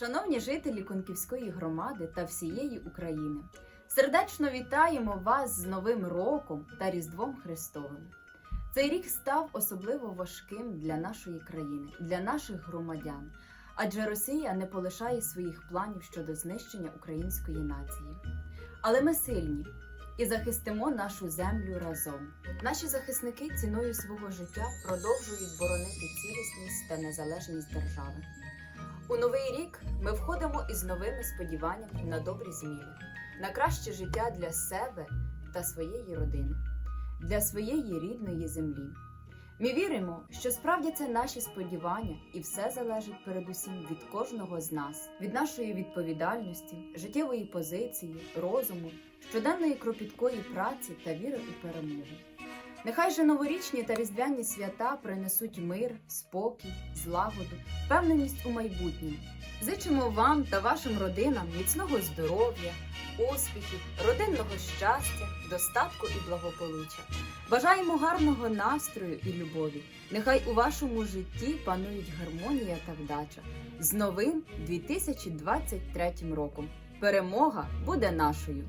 Шановні жителі Конківської громади та всієї України, сердечно вітаємо вас з Новим роком та Різдвом Христовим. Цей рік став особливо важким для нашої країни, для наших громадян, адже Росія не полишає своїх планів щодо знищення української нації. Але ми сильні і захистимо нашу землю разом. Наші захисники ціною свого життя продовжують боронити цілісність та незалежність держави. У новий рік ми входимо із новими сподіваннями на добрі зміни, на краще життя для себе та своєї родини, для своєї рідної землі. Ми віримо, що справдяться наші сподівання, і все залежить передусім від кожного з нас, від нашої відповідальності, життєвої позиції, розуму, щоденної кропіткої праці та віри у перемогу. Нехай же новорічні та різдвяні свята принесуть мир, спокій, злагоду, впевненість у майбутньому. Зичимо вам та вашим родинам міцного здоров'я, успіхів, родинного щастя, достатку і благополуччя. Бажаємо гарного настрою і любові. Нехай у вашому житті панують гармонія та вдача. З новим 2023 роком. Перемога буде нашою!